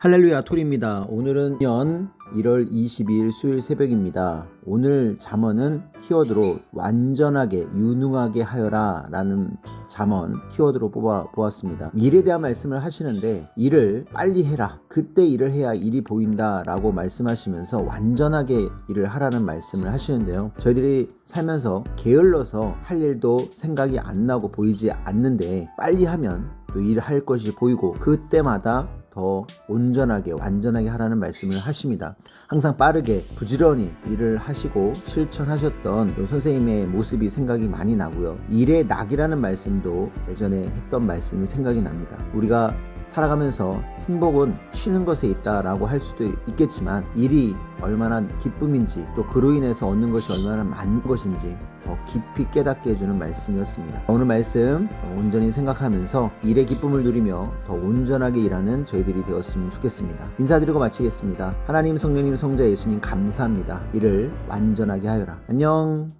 할렐루야 톨입니다. 오늘은 년 1월 22일 수요일 새벽입니다. 오늘 잠언은 키워드로 완전하게 유능하게 하여라 라는 잠언 키워드로 뽑아 보았습니다. 일에 대한 말씀을 하시는데 일을 빨리 해라. 그때 일을 해야 일이 보인다 라고 말씀하시면서 완전하게 일을 하라는 말씀을 하시는데요. 저희들이 살면서 게을러서 할 일도 생각이 안 나고 보이지 않는데 빨리 하면 또 일할 것이 보이고 그때마다 더 온전하게 완전하게 하라는 말씀을 하십니다. 항상 빠르게 부지런히 일을 하시고 실천하셨던 요 선생님의 모습이 생각이 많이 나고요. 일의 낙이라는 말씀도 예전에 했던 말씀이 생각이 납니다. 우리가 살아가면서 행복은 쉬는 것에 있다라고 할 수도 있겠지만 일이 얼마나 기쁨인지 또 그로 인해서 얻는 것이 얼마나 많은 것인지 더 깊이 깨닫게 해주는 말씀이었습니다. 오늘 말씀 온전히 생각하면서 일의 기쁨을 누리며 더 온전하게 일하는 저희들이 되었으면 좋겠습니다. 인사드리고 마치겠습니다. 하나님, 성령님, 성자 예수님 감사합니다. 일을 완전하게 하여라. 안녕.